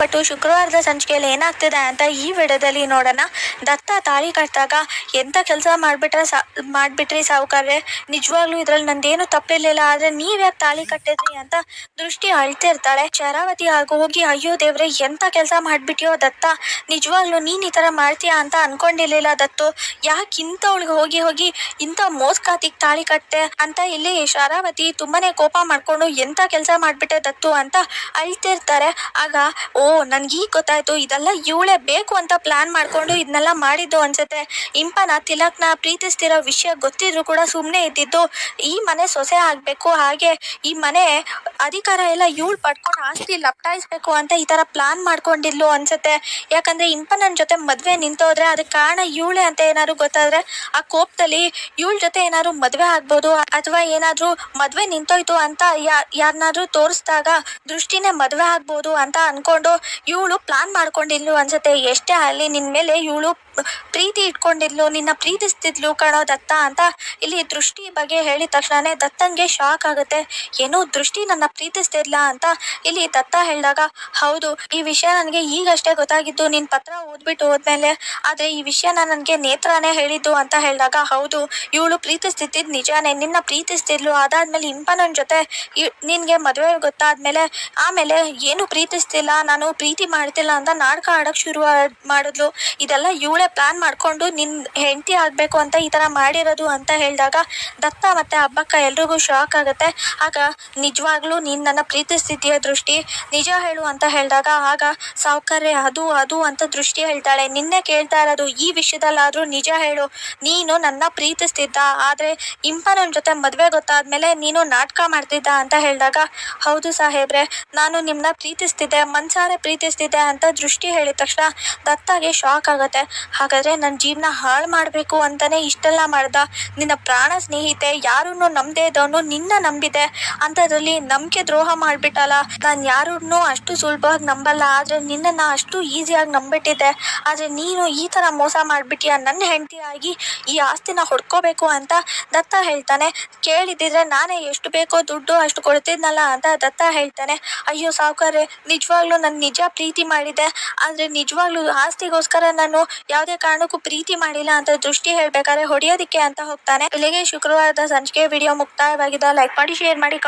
But ಶುಕ್ರವಾರದ ಸಂಚಿಕೆಯಲ್ಲಿ ಏನಾಗ್ತಿದೆ ಅಂತ ಈ ವಿಡಿಯೋದಲ್ಲಿ ನೋಡೋಣ. ದತ್ತ ತಾಳಿ ಕಟ್ಟಿದಾಗ ಎಂಥ ಕೆಲಸ ಮಾಡಿಬಿಟ್ರೆ ಸಾ, ಮಾಡಿಬಿಟ್ರಿ ಸಾವುಕಾರ್ರೆ? ನಿಜವಾಗ್ಲೂ ಇದ್ರಲ್ಲಿ ನಂದೇನು ತಪ್ಪಿರ್ಲಿಲ್ಲ. ಆದರೆ ನೀವ್ಯಾಕೆ ತಾಳಿ ಕಟ್ಟಿದ್ರಿ ಅಂತ ದೃಷ್ಟಿ ಅಳ್ತಿರ್ತಾಳೆ. ಶರಾವತಿ ಹಾಗೂ ಹೋಗಿ, ಅಯ್ಯೋ ದೇವ್ರೆ ಎಂಥ ಕೆಲಸ ಮಾಡಿಬಿಟ್ಟಿಯೋ ದತ್ತ? ನಿಜವಾಗ್ಲೂ ನೀನು ಈ ಥರ ಮಾಡ್ತೀಯಾ ಅಂತ ಅನ್ಕೊಂಡಿರ್ಲಿಲ್ಲ ದತ್ತು. ಯಾಕೆ ಇಂಥವಳಿಗೆ ಹೋಗಿ ಹೋಗಿ ಇಂಥ ಮೋಸ್ಕಾತಿಗೆ ತಾಳಿ ಕಟ್ಟೆ ಅಂತ ಇಲ್ಲಿ ಶರಾವತಿ ತುಂಬಾನೇ ಕೋಪ ಮಾಡ್ಕೊಂಡು ಎಂಥ ಕೆಲಸ ಮಾಡಿಬಿಟ್ಟೆ ದತ್ತು? ಅಂತ ಅಳ್ತಿರ್ತಾರೆ. ಆಗ, ಓ ನನ್ಗೆ ಈಗ ಗೊತ್ತಾಯ್ತು, ಇದೆಲ್ಲ ಇವಳೇ ಬೇಕು ಅಂತ ಪ್ಲಾನ್ ಮಾಡ್ಕೊಂಡು ಇದನ್ನೆಲ್ಲ ಮಾಡಿದ್ದು ಅನ್ಸುತ್ತೆ. ಇಂಪನ, ತಿಲಕ್ನ ಪ್ರೀತಿಸ್ತಿರೋ ವಿಷಯ ಗೊತ್ತಿದ್ರು ಕೂಡ ಸುಮ್ಮನೆ ಇದ್ದಿದ್ದು ಈ ಮನೆ ಸೊಸೆ ಆಗಬೇಕು, ಹಾಗೆ ಈ ಮನೆ ಅಧಿಕಾರ ಎಲ್ಲ ಇವಳು ಪಡ್ಕೊಂಡು ಆಸ್ತಿ ಲಪ್ಟಾಯಿಸ್ಬೇಕು ಅಂತ ಈ ಥರ ಪ್ಲಾನ್ ಮಾಡ್ಕೊಂಡಿದ್ಲು ಅನ್ಸುತ್ತೆ. ಯಾಕಂದ್ರೆ ಇಂಪನನ್ ಜೊತೆ ಮದುವೆ ನಿಂತೋದ್ರೆ ಅದಕ್ಕೆ ಕಾರಣ ಇವಳೆ ಅಂತ ಏನಾದ್ರು ಗೊತ್ತಾದ್ರೆ ಆ ಕೋಪದಲ್ಲಿ ಇವಳ ಜೊತೆ ಏನಾದ್ರು ಮದುವೆ ಆಗ್ಬೋದು, ಅಥವಾ ಏನಾದರೂ ಮದುವೆ ನಿಂತೋಯ್ತು ಅಂತ ಯಾರನ್ನಾದ್ರೂ ತೋರಿಸ್ದಾಗ ದೃಷ್ಟಿನೇ ಮದುವೆ ಆಗ್ಬೋದು ಅಂತ ಅನ್ಕೊಂಡು ಇವಳು ಪ್ಲಾನ್ ಮಾಡ್ಕೊಂಡಿದ್ಲು ಅನ್ಸುತ್ತೆ. ಎಷ್ಟೇ ಆಗಲಿ ನಿನ್ನ ಮೇಲೆ ಇವಳು ಪ್ರೀತಿ ಇಟ್ಕೊಂಡಿದ್ಲು, ನಿನ್ನ ಪ್ರೀತಿಸ್ತಿದ್ಲು ಕಣೋ ದತ್ತ ಅಂತ ಇಲ್ಲಿ ದೃಷ್ಟಿ ಬಗ್ಗೆ ಹೇಳಿದ ತಕ್ಷಣನೇ ದತ್ತಂಗೆ ಶಾಕ್ ಆಗುತ್ತೆ. ಏನು ದೃಷ್ಟಿ ನನ್ನ ಪ್ರೀತಿಸ್ತಿದ್ಲ ಅಂತ ಇಲ್ಲಿ ದತ್ತ ಹೇಳಿದಾಗ, ಹೌದು, ಈ ವಿಷಯ ನನಗೆ ಈಗಷ್ಟೇ ಗೊತ್ತಾಗಿದ್ದು ನಿನ್ನ ಪತ್ರ ಓದ್ಬಿಟ್ಟು ಹೋದ್ಮೇಲೆ. ಆದರೆ ಈ ವಿಷಯನ ನನಗೆ ನೇತ್ರನೇ ಹೇಳಿದ್ದು ಅಂತ ಹೇಳಿದಾಗ, ಹೌದು, ಇವಳು ಪ್ರೀತಿಸ್ತಿದ್ದಿದ್ದು ನಿಜಾನೇ. ನಿನ್ನ ಪ್ರೀತಿಸ್ತಿದ್ಲು, ಅದಾದ್ಮೇಲೆ ಇಂಪನನ್ ಜೊತೆ ನಿನ್ಗೆ ಮದುವೆ ಗೊತ್ತಾದ್ಮೇಲೆ, ಆಮೇಲೆ ಏನು ಪ್ರೀತಿಸ್ತಿಲ್ಲ, ನಾನು ಪ್ರೀತಿ ಮಾಡ್ತಿಲ್ಲ ಅಂತ ನಾಟಕ ಆಡೋಕ್ಕೆ ಶುರು ಮಾಡಿದ್ಲು. ಇದೆಲ್ಲ ಇವಳೇ ಪ್ಲಾನ್ ಮಾಡ್ಕೊಂಡು ನಿನ್ನ ಹೆಂಡತಿ ಆಗಬೇಕು ಅಂತ ಈ ಥರ ಮಾಡಿರೋದು ಅಂತ ಹೇಳಿದಾಗ ದತ್ತ ಮತ್ತು ಹಬ್ಬಕ್ಕ ಎಲ್ರಿಗೂ ಶಾಕ್ ಆಗುತ್ತೆ. ಆಗ ನಿಜವಾಗ್ಲೂ ನೀನು ನನ್ನ ಪ್ರೀತಿಸ್ತಿದ್ದೀಯ ದೃಷ್ಟಿ, ನಿಜ ಹೇಳು ಅಂತ ಹೇಳಿದಾಗ ಆಗ ಸಾವುಕಾರ್ರೆ ಅದು ಅದು ಅಂತ ದೃಷ್ಟಿ ಹೇಳ್ತಾಳೆ. ನಿನ್ನೆ ಕೇಳ್ತಾ ಇರೋದು ಈ ವಿಷಯದಲ್ಲಾದರೂ ನಿಜ ಹೇಳು. ನೀನು ನನ್ನ ಪ್ರೀತಿಸ್ತಿದ್ದ ಆದರೆ ಇಂಪನ ಜೊತೆ ಮದುವೆ ಗೊತ್ತಾದ್ಮೇಲೆ ನೀನು ನಾಟಕ ಮಾಡ್ತಿದ್ದ ಅಂತ ಹೇಳಿದಾಗ, ಹೌದು ಸಾಹೇಬ್ರೆ, ನಾನು ನಿಮ್ಮನ್ನ ಪ್ರೀತಿಸ್ತಿದ್ದೆ ಮನ್ಸಾರೆ ಪ್ರೀತಿಸ್ತಿದ್ದೆ ಅಂತ ದೃಷ್ಟಿ ಹೇಳಿದ ತಕ್ಷಣ ದತ್ತಾಗೆ ಶಾಕ್ ಆಗುತ್ತೆ. ಹಾಗಾದರೆ ನನ್ನ ಜೀವನ ಹಾಳು ಮಾಡಬೇಕು ಅಂತಲೇ ಇಷ್ಟೆಲ್ಲ ಮಾಡ್ದ. ನಿನ್ನ ಪ್ರಾಣ ಸ್ನೇಹಿತೆ ಯಾರನ್ನು ನಂಬದೇ ಇದ್ದವನು ನಿನ್ನ ನಂಬಿದೆ. ಅಂಥದ್ರಲ್ಲಿ ನಂಬಿಕೆ ದ್ರೋಹ ಮಾಡಿಬಿಟ್ಟಲ್ಲ. ನಾನು ಯಾರನ್ನೂ ಅಷ್ಟು ಸುಲಭವಾಗಿ ನಂಬಲ್ಲ. ಆದರೆ ನಿನ್ನನ್ನು ಅಷ್ಟು ಈಸಿಯಾಗಿ ನಂಬಿಟ್ಟಿದ್ದೆ ಆದರೆ ನೀನು ಈ ಥರ ಮೋಸ ಮಾಡಿಬಿಟ್ಟಿಯ ನನ್ನ ಹೆಂಡತಿಯಾಗಿ ಈ ಆಸ್ತಿನ ಹೊಡ್ಕೋಬೇಕು ಅಂತ ದತ್ತ ಹೇಳ್ತಾನೆ. ಕೇಳಿದ್ದಿದ್ರೆ ನಾನೇ ಎಷ್ಟು ಬೇಕೋ ದುಡ್ಡು ಅಷ್ಟು ಕೊಡ್ತಿದ್ನಲ್ಲ ಅಂತ ದತ್ತ ಹೇಳ್ತಾನೆ. ಅಯ್ಯೋ ಸಾವುಕಾರೆ, ನಿಜವಾಗ್ಲೂ ನಾನು ನಿಜ ಪ್ರೀತಿ ಮಾಡಿದೆ. ಆದರೆ ನಿಜವಾಗ್ಲೂ ಆಸ್ತಿಗೋಸ್ಕರ ನಾನು ಯಾವುದೇ ಕಾರಣಕ್ಕೂ ಪ್ರೀತಿ ಮಾಡಿಲ್ಲ ಅಂತ ದೃಷ್ಟಿ ಹೇಳ್ಬೇಕಾದ್ರೆ ಹೊಡೆಯೋದಕ್ಕೆ ಅಂತ ಹೋಗ್ತಾನೆ. ಇಲ್ಲಿಗೆ ಶುಕ್ರವಾರದ ಸಂಚಿಕೆ ವಿಡಿಯೋ ಮುಕ್ತಾಯವಾಗಿದೆ. ಲೈಕ್ ಮಾಡಿ ಶೇರ್ ಮಾಡಿ